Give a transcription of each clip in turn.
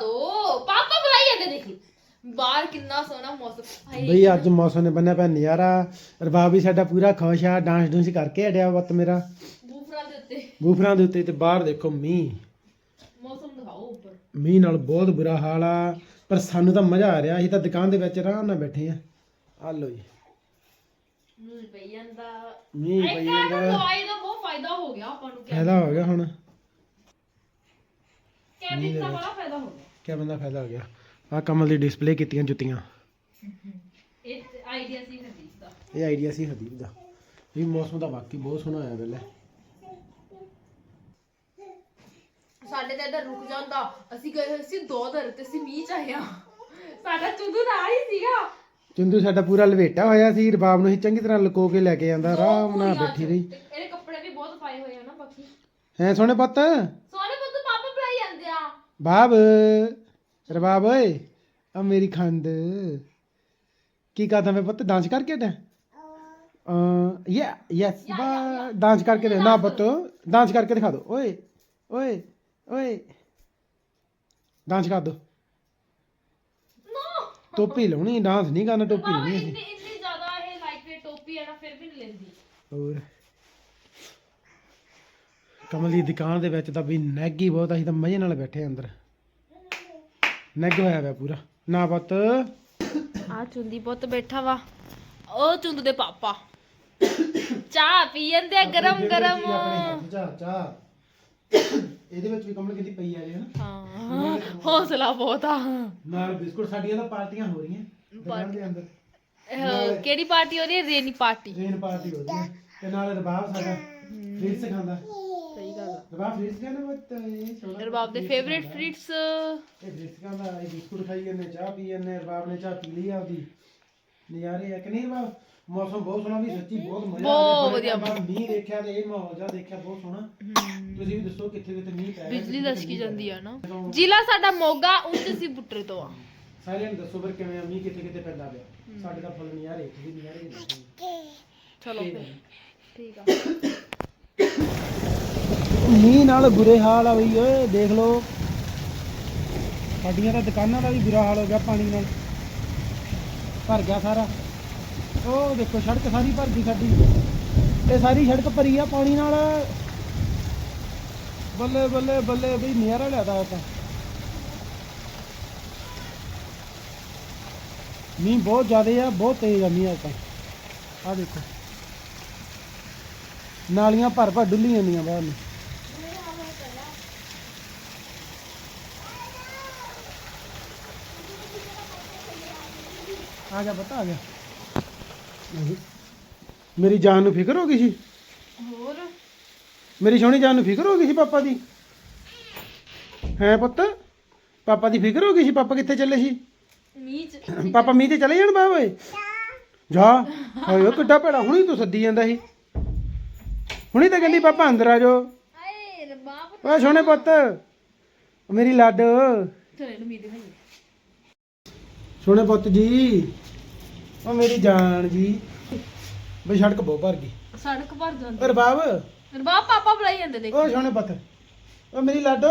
ਦੋ। ਪਾਪਾ ਬੁਲਾਈ ਜਾਂਦੇ ਦੇਖੀ। ਬਾਹਰ ਕਿੰਨਾ ਸੋਹਣਾ ਮੌਸਮ। ਹਾਏ, ਬਈ ਅੱਜ ਮੌਸਮ ਨੇ ਬੰਨਿਆ ਪਿਆ ਨਜ਼ਾਰਾ। ਰਬਾਬ ਵੀ ਸਾਡਾ ਪੂਰਾ ਖੁਸ਼ ਆ। ਡਾਂਸ ਡੂੰਸ ਕਰਕੇ ਹਟਿਆ ਵੱਤ ਮੇਰਾ। ਬੂਫਰਾਂ ਦੇ ਉੱਤੇ। ਬੂਫਰਾਂ ਦੇ ਉੱਤੇ ਤੇ ਬਾਹਰ ਦੇਖੋ ਮੀਂਹ। ਮੌਸਮ ਦਿਖਾਓ ਉੱਪਰ। ਮੀਂਹ ਨਾਲ ਬਹੁਤ ਬੁਰਾ ਹਾਲ ਆ। ਪਰ ਸਾਨੂੰ ਤਾਂ ਮਜ਼ਾ ਆ ਰਿਹਾ। ਅਸੀਂ ਤਾਂ ਦੁਕਾਨ ਦੇ ਵਿੱਚ ਆਰਾਮ ਨਾਲ ਬੈਠੇ ਆ। ਆ ਲੋ ਜੀ। ਮੀਂਹ ਪਈ ਜਾਂਦਾ। ਮੀਂਹ ਪਈ ਜਾਂਦਾ। ਦਵਾਈ ਦਾ ਬਹੁਤ ਫਾਇਦਾ ਹੋ ਗਿਆ ਆਪਾਂ ਨੂੰ। ਫਾਇਦਾ ਹੋ ਗਿਆ ਹੁਣ। ਕੈਬਿਨ ਦਾ ਬੜਾ ਫਾਇਦਾ ਹੋ ਗਿਆ। ਕਿਆ ਬੰਦਾ ਫਾਇਦਾ ਹੋ ਗਿਆ? ਆ ਕਮਲ ਦੀ ਡਿਸਪਲੇ ਕੀਤੀਆਂ ਜੁੱਤੀਆਂ। ਇਹ ਆਈਡੀਆ ਸੀ ਹਦੀਸ ਦਾ। ਇਹ ਆਈਡੀਆ ਸੀ ਹਦੀਪ ਦਾ। ਇਹ ਮੌਸਮ ਤਾਂ ਵਾਕਈ ਬਹੁਤ ਸੋਹਣਾ ਹੋਇਆ ਪਹਿਲੇ ਸਾਡੇ ਤਾਂ ਇੱਧਰ ਰੁਕ ਜਾਂਦਾ। ਅਸੀਂ ਗਏ ਹੋਏ ਸੀ ਦੋ ਦਰ ਤੇ ਅਸੀਂ ਮੀਂਹ ਚ ਆਏ ਆ ਸਾਡਾ ਚੁੰਦੂ ਨਾਲ ਹੀ ਸੀਗਾ। ਚੰਦੂ ਸਾਡਾ ਪੂਰਾ ਲਵੇਟਾ ਹੋਇਆ ਸੀ। ਰਬਾਬ ਨੂੰ ਅਸੀਂ ਚੰਗੀ ਤਰ੍ਹਾਂ ਲੁਕੋ ਕੇ ਲੈ ਕੇ ਆਂਦਾ। ਆਰਾਮ ਨਾਲ ਬੈਠੀ ਰਹੀ। ਤੇ ਇਹਦੇ ਕੱਪੜੇ ਵੀ ਬਹੁਤ ਪਾਏ ਹੋਏ ਆ ਨਾ ਬਾਕੀ। ਹੈ ਸੋਹਣੇ ਪੁੱਤ? ਸੋਹਣੇ ਪੁੱਤ ਪਾਪਾ ਬੁਲਾਈ ਜਾਂਦੇ ਆ ਬਾਬ ਰਬਾਬ ਓਏ ਆ ਮੇਰੀ ਖੰਡ। ਕੀ ਕਰਦਾ ਮੈਂ ਪੁੱਤ? ਡਾਂਸ ਕਰਕੇ ਤੇ ਅ ਯਾ ਯੈਸ ਬਾ ਡਾਂਸ ਕਰਕੇ ਦੇ। ਨਾ ਪੁੱਤ ਡਾਂਸ ਕਰਕੇ ਦਿਖਾ ਦੋ। ਓਏ ਓਏ ਓਏ। ਡਾਂਸ ਕਰ ਦੋ। ਨੋ ਟੋਪੀ ਲਾਉਣੀ ਡਾਂਸ ਨਹੀਂ ਕਰਨਾ ਟੋਪੀ ਲਾਉਣੀ ਇੰਨੀ ਇੰਨੀ ਜ਼ਿਆਦਾ ਇਹ ਲਾਈਟ ਟੋਪੀ ਹੈ ਨਾ ਫਿਰ ਵੀ ਨਹੀਂ ਲੈਂਦੀ। ਹੋਰ। ਕਮਲ ਦੀ ਦੁਕਾਨ ਦੇ ਵਿੱਚ ਤਾਂ ਵੀ ਨੈਗ ਬਹੁਤ ਅਸੀਂ ਤਾਂ ਮਜ਼ੇ ਨਾਲ ਬੈਠੇ ਅੰਦਰ। ਨੈਗ ਹੋਇਆ ਪਿਆ ਪੂਰਾ। ਨਾ ਪੁੱਤ। ਆ ਚੁੰਦੀ ਪੁੱਤ ਬੈਠਾ ਵਾ। ਉਹ ਚੁੰਦ ਦੇ ਪਾਪਾ। ਚਾਹ ਪੀ ਜਾਂਦੇ ਆ ਗਰਮ ਗਰਮ। ਚਾਹ ਚਾਹ। ਇਹਦੇ ਵਿੱਚ ਵੀ ਕਮਲ ਕਿਤੇ ਪਈ ਆ ਜੇ ਹਨਾ। ਹਾਂ ਹੌਸਲਾ ਬਹੁਤ ਆ। ਨਾਲ ਬਿਸਕੁਟ ਸਾਡੀਆਂ ਤਾਂ ਪਾਰਟੀਆਂ ਹੋ ਰਹੀਆਂ। ਦੁਕਾਨ ਦੇ ਅੰਦਰ। ਇਹ ਕਿਹੜੀ ਪਾਰਟੀ ਹੋ ਰਹੀ ਹੈ? Rainy party. ਰੇਨ ਪਾਰਟੀ ਹੋ ਰਹੀ ਹੈ। ਤੇ ਨਾਲ ਰਬਾਬ ਸਾਡਾ। ਫ੍ਰੀਟਸ ਖਾਂਦਾ। ਰਬਾਬ ਮਤ ਇਹ ਦੇ ਫੇਵਰੇਟ ਫਰੂਟਸ ਇਹ ਫ੍ਰੀਟਸ ਖਾਂਦਾ ਇਹ ਬਿਸਕੁਟ ਖਾਈ ਜਾਂਦੇ ਚਾਹ ਪੀ ਜਾਂਦੇ ਰਬਾਬ ਨੇ ਚਾਹ ਪੀ ਲਈ ਆਪਦੀ। ਨਜ਼ਾਰੇ ਆ ਕਿ ਨਹੀਂ ਰਬਾਬ ਮੌਸਮ ਬਹੁਤ ਸੋਹਣਾ ਵੀ ਸੱਚੀ ਬਹੁਤ ਮਜ਼ਾ ਆ ਬਹੁਤ ਰਿਹਾ ਵਧੀਆ। ਬਾਹਰ ਮੀਂਹ ਦੇਖਿਆ ਤੇ ਇਹ ਮਾਹੌਲ ਜਿਹਾ ਦੇਖਿਆ ਬਹੁਤ ਸੋਹਣਾ। ਤੁਸੀਂ ਵੀ ਦੱਸੋ ਕਿੱਥੇ ਕਿੱਥੇ ਮੀਂਹ ਪੈ ਰਿਹਾ ਬਿਜਲੀ ਲਸ਼ਕੀ ਜਾਂਦੀ ਆ ਨਾ। ਜ਼ਿਲ੍ਹਾ ਸਾਡਾ ਮੋਗਾ ਉਂਝ ਸੀ ਬੁੱਟਰ ਤੋਂ ਆ। ਸਾਰਿਆਂ ਨੂੰ ਦੱਸੋ ਫਿਰ ਕਿਵੇਂ ਮੀਂਹ ਕਿੱਥੇ ਕਿੱਥੇ ਪੈਂਦਾ ਪਿਆ? ਸਾਡੇ ਤਾਂ ਫੁੱਲ ਨਜ਼ਾਰੇ ਵੀ ਨਜ਼ਾਰੇ ਨੇ। ਚਲੋ ਫਿਰ। ਠੀਕ ਆ। ਮੀਂਹ ਨਾਲ ਬੁਰੇ ਹਾਲ ਆ ਬਈ, ਓਏ, ਦੇਖ ਲਓ। ਸਾਡੀਆਂ ਤਾਂ ਦੁਕਾਨਾਂ ਦਾ ਵੀ ਬੁਰਾ ਹਾਲ ਹੋ ਗਿਆ ਪਾਣੀ ਨਾਲ। ਭਰ ਗਿਆ ਸਾਰਾ। ਉਹ ਦੇਖੋ, ਸੜਕ ਸਾਰੀ ਭਰ ਗਈ ਸਾਡੀ। ਇਹ ਸਾਰੀ ਸੜਕ ਭਰੀ ਆ ਪਾਣੀ ਨਾਲ। ਬੱਲੇ ਬੱਲੇ ਬੱਲੇ, ਬਈ, ਨਜ਼ਾਰਾ ਲਿਆਦਾ ਇਹ ਤਾਂ ਮੀਂਹ ਬਹੁਤ ਜ਼ਿਆਦਾ ਆ, ਬਹੁਤ ਤੇਜ਼ ਆ ਮੀਂਹ ਅੱਜ ਤਾਂ। ਆ ਦੇਖੋ। ਨਾਲੀਆਂ ਭਰ ਭਰ ਡੁੱਲੀ ਜਾਂਦੀਆਂ ਬਾਹਰ ਨੂੰ। ਆ ਗਿਆ ਪਤਾ ਆ ਗਿਆ ਨਹੀਂ। ਮੇਰੀ ਜਾਨ ਨੂੰ ਫਿਕਰ ਹੋ ਗਈ ਸੀ? ਹੋਰ? ਮੇਰੀ ਸੋਹਣੀ ਜਾਨ ਨੂੰ ਫਿਕਰ ਹੋ ਗਈ ਸੀ ਪਾਪਾ ਦੀ? ਹੈ ਪੁੱਤ? ਪਾਪਾ ਦੀ ਫਿਕਰ ਹੋ ਗਈ ਸੀ? ਪਾਪਾ ਕਿੱਥੇ ਚੱਲੇ ਸੀ? ਮੀਂਹ ਚ ਪਾਪਾ ਮੀਂਹ ਤੇ ਚਲੇ ਜਾਣ ਬਾਬ ਓਏ? ਜਾ। ਹਾਏ ਓ ਕਿੱਡਾ ਭੈੜਾ ਹੁਣੀ ਤੂੰ ਸੱਦੀ ਜਾਂਦਾ ਸੀ। ਹੁਣੀ ਤਾਂ ਕਹਿੰਦੀ ਪਾਪਾ ਅੰਦਰ ਆ ਜਾਓ। ਆਏ ਰਬਾਬ ਓਏ ਸੋਹਣੇ ਪੁੱਤ ਮੇਰੀ ਲੱਡ। ਚਲੇ ਨੂੰ ਮੀਂਹ ਦਿਖਾਈਏ। ਸੋਹਣੇ ਪੁੱਤ ਜੀ। ਓ ਮੇਰੀ ਜਾਨ ਜੀ। ਬਈ ਸੜਕ ਬਹੁਤ ਭਰ ਗਈ। ਸੜਕ ਭਰ ਜਾਂਦੀ। ਰਬਾਬ। ਰਬਾਬ ਪਾਪਾ ਬੁਲਾਈ ਜਾਂਦੇ ਦੇਖ। ਓ ਸੋਹਣੇ ਪੁੱਤ। ਓ ਮੇਰੀ ਲੱਡ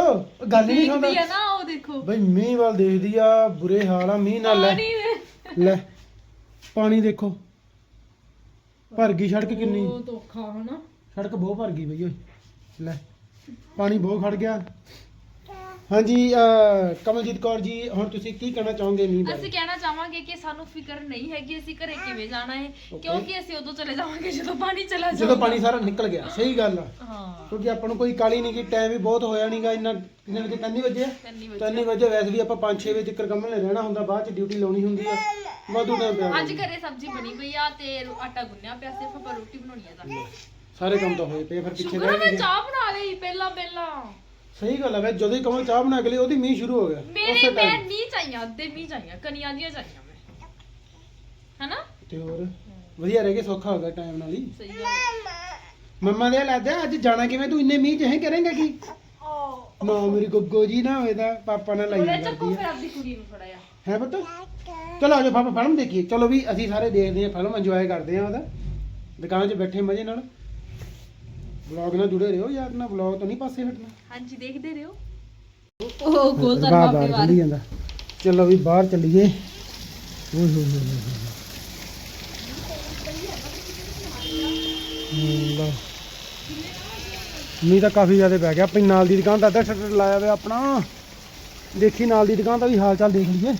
ਗੱਲ ਨਹੀਂ ਸੁਣਦਾ। ਦੇਖਦੀ ਆ ਨਾ ਉਹ ਦੇਖੋ। ਬਈ ਮੀਂਹ ਵੱਲ ਦੇਖਦੀ ਆ ਬੁਰੇ ਹਾਲ ਆ ਮੀਂਹ ਨਾਲ ਲੈ। ਪਾਣੀ ਦੇ। ਲੈ ਪਾਣੀ ਦੇਖੋ। ਭਰ ਗਈ ਸੜਕ ਕਿੰਨੀ। ਉਹ ਧੋਖਾ ਹਨਾ। ਸੜਕ ਬਹੁਤ ਭਰ ਗਈ ਬਈ ਓਏ। ਲੈ ਪਾਣੀ ਬਹੁਤ ਖੜ ਗਿਆ। ਹਾਂਜੀ ਅਹ, ਕਮਲਜੀਤ ਕੌਰ ਜੀ ਹੁਣ ਤੁਸੀਂ ਕੀ ਕਹਿਣਾ ਚਾਹੋਗੇ ਮੀਂਹ ਬਾਰੇ? ਅਸੀਂ ਕਹਿਣਾ ਚਾਹਾਂਗੇ ਕਿ ਸਾਨੂੰ ਫਿਕਰ ਨਹੀਂ ਹੈਗੀ ਅਸੀਂ ਘਰੇ ਕਿਵੇਂ ਜਾਣਾ ਹੈ? ਕਿਉਂਕਿ ਅਸੀਂ ਉਦੋਂ ਚਲੇ ਜਾਵਾਂਗੇ ਜਦੋਂ ਪਾਣੀ ਚਲਾ ਜਦੋਂ ਜਾਊਗਾ। ਪਾਣੀ ਸਾਰਾ ਨਿਕਲ ਗਿਆ ਸਹੀ ਗੱਲ ਆ। ਹਾਂ। ਕਿਉਂਕਿ ਆਪਾਂ ਨੂੰ ਕੋਈ ਕਾਲੀ ਨਹੀਂ ਕਿ ਟਾਈਮ ਵੀ ਬਹੁਤ ਹੋਇਆ ਨਹੀਂਗਾ ਇੰਨਾ ਕਿੰਨੇ ਵਜੇ ਹੀ ਵਜੇ? ਕੰਨੀ ਹੀ ਵਜੇ। ਵੈਸੇ ਵੀ ਆਪਾਂ 5-6 ਵਜੇ ਤੱਕ ਕਮਲ ਨੇ ਰਹਿਣਾ ਹੁੰਦਾ ਬਾਅਦ ਚ ਡਿਊਟੀ ਲਾਉਣੀ ਹੁੰਦੀ ਆ। ਵਾਧੂ ਟਾਈਮ ਪਿਆ ਅੱਜ ਘਰੇ ਸਬਜ਼ੀ ਬਣੀ ਪਈ ਆ ਤੇ ਆਟਾ ਗੁੰਨਿਆ ਪਿਆ ਸਿਰਫ ਆਪਾਂ ਰੋਟੀ ਬਣਾਉਣੀ ਆ ਤਾਂ। ਸਾਰੇ ਕੰਮ ਤਾਂ ਹੋਏ ਪਏ ਫਿਰ ਪਿੱਛੇ ਸ਼ੁਕਰ ਆ ਰਹਿ ਮੈਂ ਗਏ। ਚਾਹ ਬਣਾ ਲਈ ਪਹਿਲਾਂ ਪਹਿਲਾਂ। ਸਹੀ ਗੱਲ ਆ ਵੇ ਜਦੋਂ ਹੀ ਕਮਲ ਚਾਹ ਬਣਾ ਕੇ ਲਈ ਉਹਦੀ ਮੀਂਹ ਸ਼ੁਰੂ ਹੋ ਗਿਆ। ਮੇਰੇ ਮੈਂ ਨਹੀਂ ਚਾਹੀਆਂ ਅੱਧੇ ਮੀਂਹ ਚਾਹੀਆਂ ਕਨੀਆਂ ਦੀਆਂ ਚਾਹੀਆਂ ਮੈਂ। ਹਨਾ? ਤੇ ਹੋਰ? ਵਧੀਆ ਰਹਿ ਕੇ ਸੌਖਾ ਹੋ ਗਿਆ ਟਾਈਮ ਨਾਲ ਹੀ। ਸਹੀ ਗੱਲ ਮੰਮਾ ਦੇ ਲੱਗਦਾ ਅੱਜ ਜਾਣਾ ਕਿਵੇਂ ਤੂੰ ਇੰਨੇ ਮੀਂਹ ਚ ਹੈ ਕਰੇਂਗਾ ਕੀ? ਨਾ ਮੇਰੀ ਗੁੱਗੋ ਜੀ ਨਾ ਹੋਵੇ ਤਾਂ ਪਾਪਾ ਨਾਲ ਲਾਈ ਉਹਨੇ ਜਾਂਦੀ ਚੱਕੋ ਆ ਫਿਰ ਆਪਦੀ ਕੁੜੀ ਨੂੰ ਫੜਾਇਆ ਹੈ ਪੁੱਤ? ਚਲੋ ਆਜੋ ਪਾਪਾ ਫਿਲਮ ਦੇਖੀਏ। ਚਲੋ ਵੀ ਅਸੀਂ ਸਾਰੇ ਦੇਖਦੇ ਹਾਂ ਫਿਲਮ ਇੰਜੋਏ ਕਰਦੇ ਹਾਂ ਉਹਦਾ। ਦੁਕਾਨ 'ਚ ਬੈਠੇ ਮਜ਼ੇ ਨਾਲ। ਵਲੌਗ ਨਾਲ ਜੁੜੇ ਰਹੋ ਯਾਰ ਨਾ ਵਲੌਗ ਤੋਂ ਨਹੀਂ ਪਾਸੇ ਹਟਣਾ। ਹਾਂਜੀ ਦੇਖਦੇ ਰਹੋ। ਉਹ ਗੋਲ ਬਾਬੇ ਬਾਹਰ ਵਾਰ ਖੁੱਲੀ ਜਾਂਦਾ। ਚਲੋ ਵੀ ਬਾਹਰ ਚੱਲੀਏ। ਓਏ ਹੋਏ ਹੋਏ ਹੋਏ ਲਓ। ਮੀਂਹ ਤਾਂ ਕਾਫੀ ਜ਼ਿਆਦਾ ਪੈ ਗਿਆ। ਆਪਣੀ ਨਾਲ ਦੀ ਦੁਕਾਨ ਦਾ ਅੱਧਾ ਸ਼ਟਰ ਲਾਇਆ ਹੋਇਆ ਆਪਣਾ। ਦੇਖੀ ਨਾਲ ਦੀ ਦੁਕਾਨ ਦਾ ਵੀ ਹਾਲ ਚਾਲ ਦੇਖ ਲਈਏ।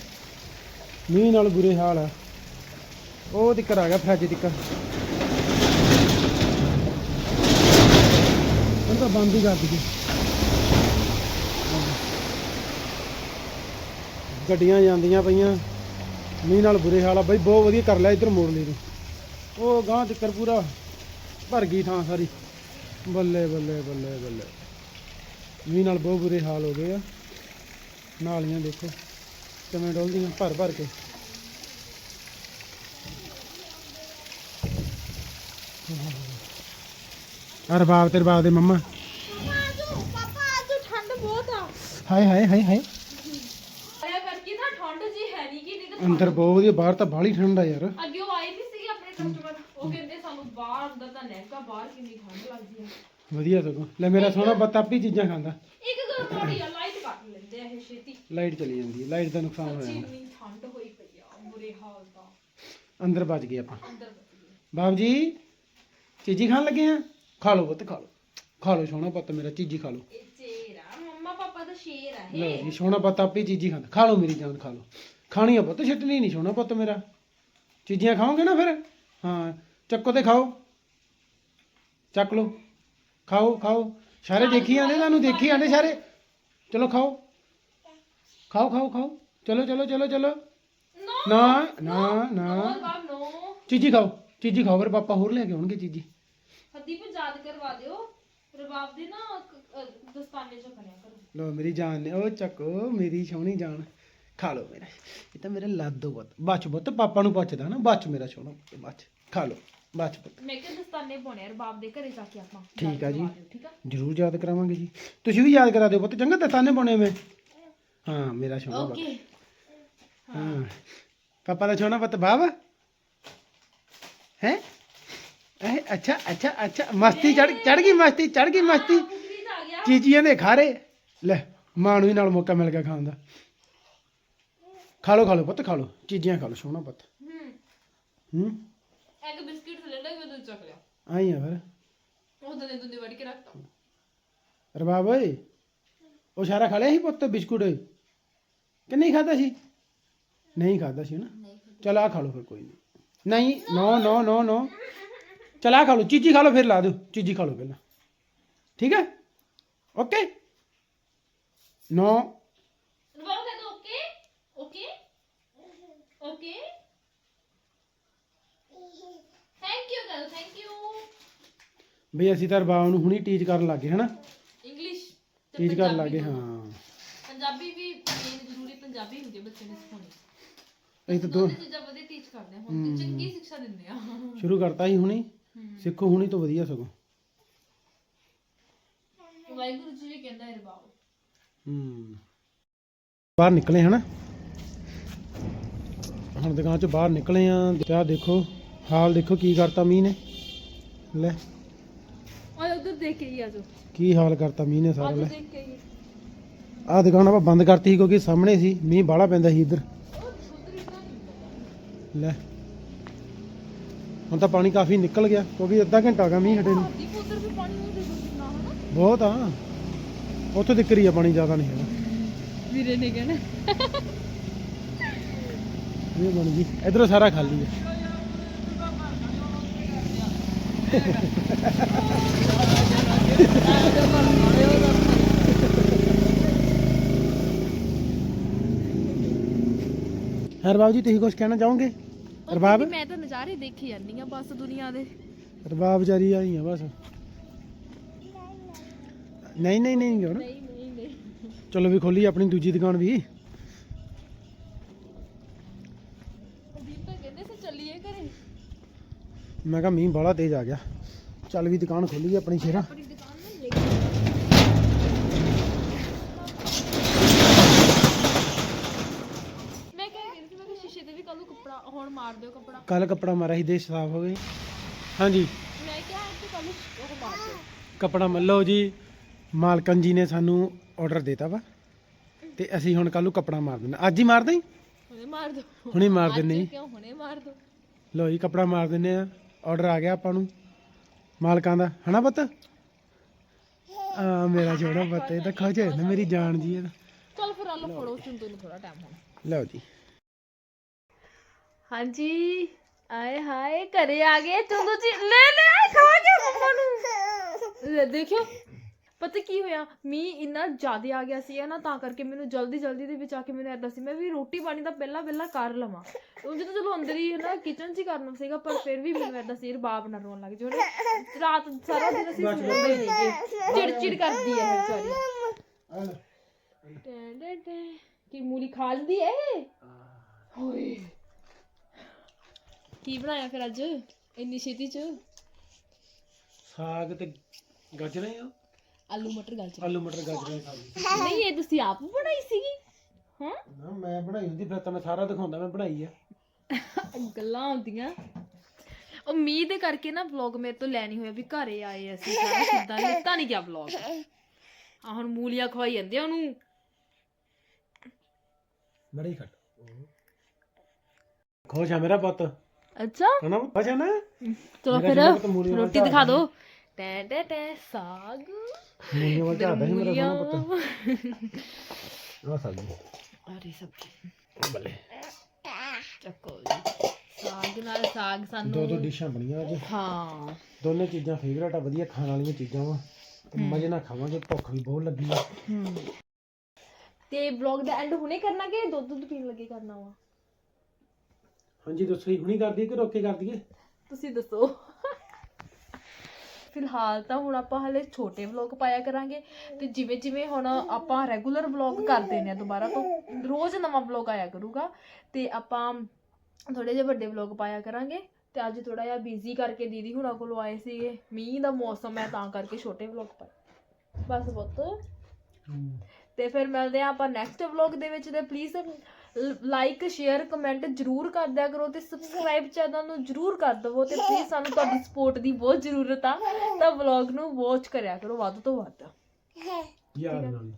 ਮੀਂਹ ਨਾਲ ਬੁਰੇ ਹਾਲ ਆ। ਉਹ ਦਿੱਕਰ ਆ ਗਿਆ ਫਰਿੱਜ ਦਿੱਕਰ ਤਾਂ ਬੰਦ ਹੀ ਕਰ ਦਈਏ ਗੱਡੀਆਂ ਜਾਂਦੀਆਂ ਪਈਆਂ। ਮੀਂਹ ਨਾਲ ਬੁਰੇ ਹਾਲ ਆ। ਬਈ ਬਹੁਤ ਵਧੀਆ ਕਰ ਲਿਆ ਇੱਧਰ ਮੋੜ ਲਈ ਤੂੰ ਉਹ ਗਾਂ ਦਿੱਕਰ ਪੂਰਾ ਭਰ ਗਈ ਥਾਂ ਸਾਰੀ। ਬੱਲੇ ਬੱਲੇ ਬੱਲੇ ਬੱਲੇ। ਮੀਂਹ ਨਾਲ ਬਹੁਤ ਬੁਰੇ ਹਾਲ ਹੋ ਗਏ ਆ। ਨਾਲੀਆਂ ਦੇਖੋ। ਕਿਵੇਂ ਡੋਲਦੀਆਂ, ਭਰ ਭਰ ਕੇ। ਅਰ ਬਾਪ ਤੇਰੇ ਬਾਪ ਦੇ ਮੰਮਾ। ਪਾਪਾ ਅੱਜ ਠੰਡ ਬਹੁਤ ਆ ਹਾਏ ਹਾਏ ਹਾਏ ਹਾਏ। ਆਇਆ ਕਰਕੇ ਨਾ ਠੰਡ ਜੀ ਹੈ ਨਹੀਂ ਕਿ ਨਹੀਂ ਤਾਂ ਅੰਦਰ ਬਹੁਤ ਵਧੀਆ ਬਾਹਰ ਤਾਂ ਬਾਹਲੀ ਠੰਡ ਆ ਯਾਰ। ਅੱਗੇ ਉਹ ਆਏ ਨਹੀਂ ਸੀ ਆਪਣੇ ਕਸਟਮਰ ਉਹ ਕਹਿੰਦੇ ਸਾਨੂੰ ਬਾਹਰ ਅੰਦਰ ਤਾਂ ਨਹਿਕਾ ਬਾਹਰ ਕਿੰਨੀ ਠੰਡ ਲੱਗਦੀ ਹੈ ਵਧੀਆ ਸਗੋਂ ਲੈ ਮੇਰਾ ਸੋਹਣਾ ਬੱਤਾ ਆਪੀ ਚੀਜ਼ਾਂ ਖਾਂਦਾ। ਇੱਕ ਗੱਲ ਥੋੜੀ ਆ ਲਾਈਟ ਕੱਟ ਲੈਂਦੇ ਆ ਇਹ ਛੇਤੀ। ਲਾਈਟ ਚਲੀ ਜਾਂਦੀ ਹੈ ਲਾਈਟ ਦਾ ਨੁਕਸਾਨ ਹੋਇਆ। ਇੰਨੀ ਠੰਡ ਹੋਈ ਪਈ ਆ ਬੁਰੇ ਹਾਲ ਦਾ ਅੰਦਰ ਬਚ ਗਏ ਆਪਾਂ। ਅੰਦਰ ਬਾਬ ਜੀ ਚੀਜੀ ਖਾਣ ਲੱਗੇ ਆ? ਖਾ ਲਓ ਪੁੱਤ ਖਾ ਲਓ। ਖਾ ਲਓ ਸੋਹਣਾ ਪੁੱਤ ਮੇਰਾ ਚੀਜੀ ਖਾ ਲਓ। ਇਹ ਚੇਰਾ ਮੰਮਾ ਪਾਪਾ ਦਾ ਸ਼ੇਰ ਆ ਲਓ ਇਹ ਜੀ ਸੋਹਣਾ ਪੁੱਤ ਆਪੀ ਚੀਜੀ ਖਾਂਦਾ। ਖਾ ਲਓ ਮੇਰੀ ਜਾਨ ਖਾ ਲਓ। ਖਾਣੀ ਆ ਪੁੱਤ ਛੱਟਣੀ ਨਹੀਂ ਸੋਹਣਾ ਪੁੱਤ ਮੇਰਾ। ਚੀਜ਼ੀਆਂ ਖਾਓਗੇ ਨਾ ਫਿਰ? ਹਾਂ ਚੱਕੋ ਤੇ ਖਾਓ। ਚੱਕ ਲਓ। ਖਾਓ ਖਾਓ। ਸਾਰੇ ਦੇਖੀ ਜਾਂਦੇ ਤੁਹਾਨੂੰ ਦੇਖੀ ਜਾਂਦੇ ਸਾਰੇ ਚਲੋ ਖਾਓ। ਖਾਓ ਖਾਓ ਖਾਓ। ਚਲੋ ਚਲੋ ਚਲੋ ਚਲੋ। ਨੋ ਨਾ ਨਾ ਬਾਬ ਚੀਜੀ ਖਾਓ। ਚੀਜੀ ਖਾਓ ਫਿਰ ਪਾਪਾ ਹੋਰ ਲੈ ਕੇ ਆਉਣਗੇ ਚੀਜੀ। ਹਦੀਪ ਰਬਾਬ ਦੇ ਨਾ ਕ- ਅ, ਦਸਤਾਨੇ ਚ ਕਰਿਆ ਕਰੋ। ਲੋ ਮੇਰੀ ਜਾਨ ਨੇ ਉਹ ਚੱਕੋ ਮੇਰੀ ਸੋਹਣੀ ਜਾਨ। ਖਾ ਲਓ ਮੇਰਾ ਇਹ ਤਾਂ ਮੇਰਾ ਲਾਦੋ ਬਤ ਬਚ ਬਤ ਪਾਪਾ ਨੂੰ ਪੁੱਛਦਾ ਨਾ ਬਚ ਮੇਰਾ ਸੋਹਣਾ ਪੁੱਤ, ਬਚ। ਖਾ ਲਓ ਬਚ ਪੁੱਤ। ਮੈਂ ਕਿਹਾ ਦਸਤਾਨੇ ਪਾਉਣੇ ਆ ਰਬਾਬ ਦੇ ਘਰੇ ਜਾ ਕੇ ਆਪਾਂ। ਠੀਕ ਆ ਜੀ। ਕਰਵਾ ਦਿਓ, ਠੀਕ ਆ? ਜ਼ਰੂਰ ਯਾਦ ਕਰਾਵਾਂਗੇ ਜੀ। ਤੁਸੀਂ ਵੀ ਯਾਦ ਕਰਾ ਦਿਓ ਪੁੱਤ ਚੰਗਾ ਦਸਤਾਨੇ ਪਾਉਣੇ ਮੈਂ। ਹਾਂ ਮੇਰਾ ਸੋਹਣਾ ਪੁੱਤ। ਓਕੇ। ਹਾਂ। ਪਾਪਾ ਦਾ ਸੋਹਣਾ ਪੁੱਤ ਬਾਬ ਹੈ? ਇਹ ਅੱਛਾ ਅੱਛਾ ਅੱਛਾ ਮਸਤੀ ਚੜ ਚੜ ਗਈ ਮਸਤੀ ਚੜ ਗਈ ਮਸਤੀ। ਚੀਚੀਆਂ ਦੇ ਖਾਰੇ। ਲੈ ਮਾਂ ਨੂੰ ਵੀ ਨਾਲ ਮੌਕਾ ਮਿਲ ਗਿਆ ਖਾਣ ਦਾ। ਖਾ ਲਓ ਖਾ ਲਓ ਪੁੱਤ ਖਾ ਲਓ। ਚੀਜ਼ੀਆਂ ਖਾ ਲਓ ਸੋਹਣਾ ਪੁੱਤ। ਹੂੰ। ਹੂੰ? ਐਗ ਬਿਸਕਿਟ ਲੈ ਲੈ ਮੈਂ ਚੱਕ ਲਿਆ। ਆਈ ਆ ਫਿਰ। ਉਹ ਦੰਦੇ ਦੁੰਦੇ ਵੜ ਕੇ ਰੱਖਤਾ ਰਬਾਬ ਓਏ ਉਹ ਸਾਰਾ ਖਾ ਲਿਆ ਸੀ ਪੁੱਤ ਬਿਸਕੁਟ? ਕਿ ਨਹੀਂ ਖਾਦਾ ਸੀ? ਨਹੀਂ ਖਾਦਾ ਸੀ ਨਾ। ਚਲ ਆ ਖਾ ਲਓ ਫਿਰ ਕੋਈ ਨਹੀਂ। ਨਹੀਂ ਨੋ ਨੋ ਨੋ ਨੋ। ਚਲ ਖਾ ਲਓ ਚੀਜ਼ੀ ਖਾ ਲਓ ਫਿਰ ਲਾ ਦਿਓ ਚੀਜ਼ੀ ਖਾ ਲਓ ਪਹਿਲਾਂ। ਠੀਕ ਹੈ? ਓਕੇ? ਨੋ। ਰਬਾਬ ਕਹਿੰਦਾ okay? Okay? Okay? Thank you ਗੱਲ ਥੈਂਕ ਯੂ ਬਈ ਅਸੀਂ ਤਾਂ ਰਬਾਬ ਨੂੰ ਹੁਣੀ ਟੀਚ ਕਰਨ ਲੱਗੇ ਹਨਾ? ਇੰਗਲਿਸ਼ ਟੀਚ ਕਰਨ ਲੱਗੇ। ਹਾਂ। ਪੰਜਾਬੀ ਵੀ ਮੇਨ ਜ਼ਰੂਰੀ ਪੰਜਾਬੀ ਹੁੰਦੀ ਹੈ ਬੱਚੇ ਨੂੰ ਸਿਖਾਉਣੀ। ਅਸੀਂ ਤਾਂ ਦੋ ਦੋਨੇ ਚੀਜ਼ਾਂ ਵਧੀਆ ਟੀਚ ਕਰਦੇ ਹੁਣ ਤੇ ਚੰਗੀ ਸਿੱਖਿਆ ਦਿੰਦੇ ਆ ਸ਼ੁਰੂ ਕਰਤਾ ਸੀ ਹੁਣੀ। ਸਿੱਖੋ ਹੁਣੀ ਤੋਂ ਵਧੀਆ ਸਗੋਂ। ਵਾਹਿਗੁਰੂ ਜੀ ਵੀ ਕਹਿੰਦਾ ਹੈ ਰਬਾਬ ਹੂੰ ਬਾਹਰ ਨਿਕਲੇ ਹਨਾ? ਹੁਣ ਦੁਕਾਨ ਚੋਂ ਬਾਹਰ ਨਿਕਲੇ ਆ ਤੇ ਆਹ ਦੇਖੋ ਹਾਲ ਦੇਖੋ ਕੀ ਕਰਤਾ ਮੀਂਹ ਨੇ। ਲੈ। ਓਏ ਉਧਰ ਦੇਖ ਕੇ ਹੀ ਆ ਜੋ ਕੀ ਹਾਲ ਕਰਤਾ ਮੀਂਹ ਨੇ ਸਾਰਾ ਲੈ। ਦੇਖ ਕੇ ਹੀ ਆਹ ਦੁਕਾਨ ਆਪਾਂ ਬੰਦ ਕਰਤੀ ਸੀ ਕਿਉਂਕਿ ਸਾਹਮਣੇ ਸੀ ਮੀਂਹ ਬਾਹਲਾ ਪੈਂਦਾ ਸੀ ਇੱਧਰ। ਲੈ। ਹੁਣ ਤਾਂ ਪਾਣੀ ਕਾਫੀ ਨਿਕਲ ਗਿਆ ਕਿਉਂਕਿ ਅੱਧਾ ਘੰਟਾ ਗਿਆ ਮੀਂਹ ਹਟੇ ਨੂੰ। ਦੀਪ ਉਧਰ ਵੀ ਪਾਣੀ ਨਹੀਂ ਦੇਖੋ ਕਿੰਨਾ ਹਨਾ? ਬਹੁਤ ਆ। ਉੱਥੇ ਦਿੱਕਰ ਹੀ ਆ ਪਾਣੀ ਜ਼ਿਆਦਾ ਨਹੀਂ ਹੈਗਾ। ਵੀਰੇ ਨੇ ਕਹਿਣਾ। ਇਹ ਬਣ ਗਈ। ਇਧਰੋਂ ਸਾਰਾ ਖਾਲੀ ਹੈ ਹਰਬਾਬ ਜੀ ਤੁਸੀਂ ਕੁਝ ਕਹਿਣਾ ਚਾਹੋਗੇ? ਰਬਾਬ ਮੈਂ ਤਾਂ ਨਜ਼ਾਰੇ ਦੇਖੀ ਜਾਂਦੀ ਆ ਬਸ ਦੁਨੀਆ ਦੇ। ਰਬਾਬ ਜਾਰੀ ਆਈ ਆ ਬਸ। ਨਹੀਂ ਨਹੀਂ ਨਹੀਂ ਹੋਣਾ ਨਹੀਂ ਨਹੀਂ ਨਹੀਂ। ਚਲੋ ਵੀ ਖੋਲੀ ਆਪਣੀ ਦੂਜੀ ਦੁਕਾਨ ਵੀ। ਦੀਪ ਤਾਂ ਕਹਿੰਦੇ ਸੀ ਚੱਲੀਏ ਘਰੇ। ਮੈਂ ਕਿਹਾ ਮੀਂਹ ਬਾਹਲਾ ਤੇਜ਼ ਆ ਗਿਆ। ਚੱਲ ਵੀ ਦੁਕਾਨ ਖੋਲੀ ਆਪਣੀ ਸ਼ੇਰਾ। ਆਪਣੀ ਦੁਕਾਨ ਨਾ ਲੈ ਮੈਂ ਕਹਿ ਰਹੀ ਸੀ ਮੈਂ ਕਿ ਸ਼ੀਸ਼ੇ ਤੇ ਵੀ ਕੱਲ ਨੂੰ ਮਾਰ ਦਿਓ ਕੱਪੜਾ। ਕੱਲ ਕੱਪੜਾ ਮਾਰਿਆ ਸੀ ਦੇਸ਼ ਸਾਫ਼ ਹੋ ਗਏ। ਹਾਂਜੀ। ਮੈਂ ਕਿਹਾ ਕਿ ਕੱਲ ਨੂੰ ਉਹ ਮਾਰ ਦਿਓ। ਕੱਪੜਾ ਮੱਲੋ ਜੀ ਮਾਲਕਨ ਜੀ ਨੇ ਸਾਨੂੰ ਆਰਡਰ ਦਿੱਤਾ ਵਾ। ਤੇ ਅਸੀਂ ਹੁਣ ਕੱਲ ਨੂੰ ਕੱਪੜਾ ਮਾਰ ਦਿੰਦੇ ਅੱਜ ਹੀ ਮਾਰ ਦੇਂ ਹੁਣੇ ਮਾਰ ਦੋ ਹੁਣੇ ਮਾਰ ਦਿੰਨੇ ਜੀ ਕਿਉਂ ਹੁਣੇ ਮਾਰ ਦੋ ਲੋ ਜੀ ਕੱਪੜਾ ਮਾਰ ਦਿੰਨੇ ਆ ਆਰਡਰ ਆ ਗਿਆ ਆਪਾਂ ਨੂੰ। ਮਾਲਕਾਂ ਦਾ। ਹਨਾ ਪੁੱਤ? ਆ ਮੇਰਾ ਛੋਟਾ ਪੁੱਤ ਇਹ ਤਾਂ ਖੁਸ਼ ਹੋ ਮੇਰੀ ਜਾਨ ਜੀ ਇਹ। ਚਲ ਫਿਰ ਆਲੋ ਫੜੋ ਚੁੰਦੂ ਨੂੰ ਥੋੜਾ ਟਾਈਮ ਹੁਣ। ਲਓ ਜੀ। ਹਾਂਜੀ। ਆਏ ਹਾਏ ਘਰੇ ਆ ਗਏ। ਚੁੰਦੂ ਜੀ ਲੈ ਲੈ ਖਾ ਗਿਆ ਮੰਮਾ ਨੂੰ। ਲੈ ਦੇਖਿਓ। ਪਤਾ ਕੀ ਹੋਇਆ? ਮੀਂਹ ਇੰਨਾ ਜ਼ਿਆਦਾ ਆ ਗਿਆ ਸੀ ਨਾ ਤਾਂ ਕਰਕੇ ਮੈਨੂੰ ਜਲਦੀ ਜਲਦੀ ਦੇ ਵਿੱਚ ਆ ਕੇ ਮੈਨੂੰ ਐਦਾਂ ਸੀ। ਮੈਂ ਵੀ ਰੋਟੀ ਪਾਣੀ ਦਾ ਪਹਿਲਾਂ ਪਹਿਲਾਂ ਕਰ ਲਵਾਂ। ਉਹ ਜਦੋਂ ਚਲੋ ਅੰਦਰ ਹੀ ਹੈ ਨਾ ਕਿਚਨ 'ਚ ਹੀ ਕਰਨਾ ਸੀਗਾ ਪਰ ਫਿਰ ਵੀ ਮੈਨੂੰ ਐਦਾਂ ਸੀ ਰਬਾਬ ਨਾ ਰੋਣ ਲੱਗ ਜੋ ਰਾਤ ਸਾਰਾ ਦਿਨ ਅਸੀਂ ਸੌਂਦੇ ਨਹੀਂ ਗਏ ਚਿੜ ਚਿੜ ਕਰਦੀ ਹੈ ਵਿਚਾਰੀ। ਟੈ ਟੈ ਕੀ ਮੂਲੀ ਖਾ ਲੈਂਦੀ ਹੈ? ਹੋਏ। ਕੀ ਬਣਾਇਆ ਫਿਰ ਅੱਜ? ਇੰਨੀ ਛੇਤੀ ਚ? ਸਾਗ ਤੇ ਗਾਜਰਾਂ ਆ ਆਲੂ ਮਟਰ ਗਾਜਰ ਆਲੂ ਮਟਰ ਗਾਜਰਾਂ ਖਾ ਨਹੀਂ ਇਹ ਤੁਸੀਂ ਆਪ ਬਣਾਈ ਸੀਗੀ? ਹਾਂ? ਨਾ ਮੈਂ ਬਣਾਈ ਹੁੰਦੀ ਫਿਰ ਤਾਂ ਮੈਂ ਸਾਰਾ ਦਿਖਾਉਂਦਾ ਮੈਂ ਬਣਾਈ ਆ। ਗੱਲਾਂ ਹੁੰਦੀਆਂ। ਉਹ ਮੀਂਹ ਦੇ ਕਰਕੇ ਨਾ ਵਲੌਗ ਮੇਰੇ ਤੋਂ ਲੈਣੀ ਹੋਇਆ ਵੀ ਘਰੇ ਆਏ ਅਸੀਂ ਸਾਰਾ ਕਿੱਦਾਂ ਲਿੱਤਾ ਨਹੀਂ ਗਿਆ ਵਲੌਗ ਆ ਹੁਣ ਮੂਲੀਆਂ ਖਵਾਈ ਜਾਂਦੇ ਆ ਉਹਨੂੰ। ਬੜੀ ਖੱਟ। ਖੁਸ਼ ਆ ਮੇਰਾ ਪੁੱਤ? ਅੱਛਾ। ਹਨਾ ਆ ਨਾ ਚਲੋ ਫਿਰ ਰੋਟੀ ਦਿਖਾ ਦਿਓ। ਟੈ ਟੈ ਟੈ ਸਾਗ। ਮੂਲੀਆਂ ਵਾਂ ਝਾੜਦਾ ਸੀ ਮੇਰਾ ਸੋਹਣਾ ਪੁੱਤ। ਆ ਸਾਗ ਅਰੇ ਸਬਜ਼ੀ। ਬੱਲੇ। ਚੱਕੋ ਜੀ। ਸਾਗ ਨਾਲ ਸਾਗ ਦੋ ਸਾਨੂੰ ਦੋ ਡਿਸ਼ਾਂ ਬਣੀਆਂ ਅੱਜ। ਹਾਂ। ਦੋਨੇ ਚੀਜ਼ਾਂ ਫੇਵਰੇਟ ਆ ਵਧੀਆ ਖਾਣ ਵਾਲੀਆਂ ਚੀਜ਼ਾਂ ਵਾ। ਮਜ਼ੇ ਨਾਲ ਖਾਵਾਂਗੇ ਭੁੱਖ ਵੀ ਬਹੁਤ ਲੱਗੀ ਆ। ਤੇ ਵਲੌਗ ਦਾ ਐਂਡ ਹੁਣੇ ਕਰਨਾ ਕਿ ਦੁੱਧ ਦੁੱਧ ਪੀਣ ਲੱਗੇ ਕਰਨਾ ਵਾ? ਹਾਂਜੀ ਦੱਸੋ ਜੀ ਹੁਣੀ ਕਰਦੀ ਕਿ ਰੋਕੇ ਕਰ ਦਈਏ? ਤੁਸੀਂ ਦੱਸੋ। ਫਿਲਹਾਲ ਤਾਂ ਹੁਣ ਆਪਾਂ ਹਲੇ ਛੋਟੇ ਵਲੌਗ ਪਾਇਆ ਕਰਾਂਗੇ ਤੇ ਜਿਵੇਂ ਜਿਵੇਂ ਹੁਣ ਆਪਾਂ ਰੈਗੂਲਰ ਵਲੌਗ ਕਰਦੇ ਨੇ ਦੁਬਾਰਾ ਤੋਂ ਰੋਜ਼ ਨਵਾਂ ਵਲੌਗ ਆਇਆ ਕਰੂਗਾ ਤੇ ਆਪਾਂ ਥੋੜੇ ਜਿਹੇ ਵੱਡੇ ਵਲੌਗ ਪਾਇਆ ਕਰਾਂਗੇ ਤੇ ਅੱਜ ਥੋੜਾ ਜਿਹਾ ਬਿਜ਼ੀ ਕਰਕੇ ਦੀਦੀ ਹੁਣਾਂ ਕੋਲੋਂ ਆਏ ਸੀਗੇ। ਮੀਂਹ ਦਾ ਮੌਸਮ ਹੈ ਤਾਂ ਕਰਕੇ ਛੋਟੇ ਵਲੌਗ ਪਾਏ। ਬਸ ਪੁੱਤ। ਤੇ ਫਿਰ ਮਿਲਦੇ ਆ ਆਪਾਂ ਨੈਕਸਟ ਵਲੌਗ ਦੇ ਵਿੱਚ ਤੇ ਪਲੀਜ਼ ਲਾਈਕ ਸ਼ੇਅਰ ਕਮੈਂਟ ਜਰੂਰ ਕਰ ਦਿਆ ਕਰੋ ਤੇ ਸਬਸਕ੍ਰਾਈਬ ਚੈਨਲ ਨੂੰ ਜਰੂਰ ਕਰ ਦਵੋ ਤੇ ਪਲੀਜ਼ ਸਾਨੂੰ ਤੁਹਾਡੀ ਸਪੋਰਟ ਦੀ ਬਹੁਤ ਜ਼ਰੂਰਤ ਆ ਤਾਂ ਵਲੌਗ ਨੂੰ ਵਾਚ ਕਰਿਆ ਕਰੋ ਵੱਧ ਤੋਂ ਵੱਧ। ਯਾਦ ਨਾਲ।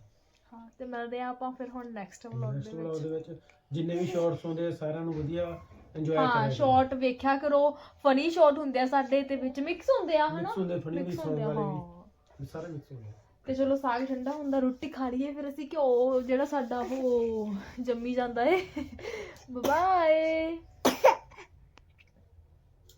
ਹਾਂ ਤੇ ਮਿਲਦੇ ਆ ਆਪਾਂ ਫਿਰ ਹੁਣ ਨੈਕਸਟ ਵਲੌਗ ਦੇ ਵਿੱਚ। ਦੇ ਵਿੱਚ ਜਿੰਨੇ ਵੀ ਸ਼ਾਰਟਸ ਹੁੰਦੇ ਆ, ਸਾਰਿਆਂ ਨੂੰ ਵਧੀਆ ਇੰਜੋਏ ਹਾਂ ਕਰਿਆ ਸ਼ਾਰਟ ਵੇਖਿਆ ਕਰੋ ਫਨੀ ਸ਼ਾਰਟ ਹੁੰਦੇ ਆ ਸਾਡੇ ਤੇ ਵਿੱਚ ਮਿਕਸ ਹੁੰਦੇ ਆ ਹਨਾ? ਮਿਕਸ ਹੁੰਦੇ ਫਨੀ ਸੌਂਗ ਵਾਲੇ ਹਾਂ। ਵੀ ਸਾਰੇ ਮਿਕਸ ਹੁੰਦੇ ਆ। ਤੇ ਚਲੋ ਸਾਗ ਠੰਡਾ ਹੁੰਦਾ, ਰੋਟੀ ਖਾ ਲਈਏ, ਫਿਰ ਅਸੀਂ ਘਿਓ ਜਿਹੜਾ ਸਾਡਾ ਉਹ ਜੰਮੀ ਜਾਂਦਾ ਏ। ਬਾਏ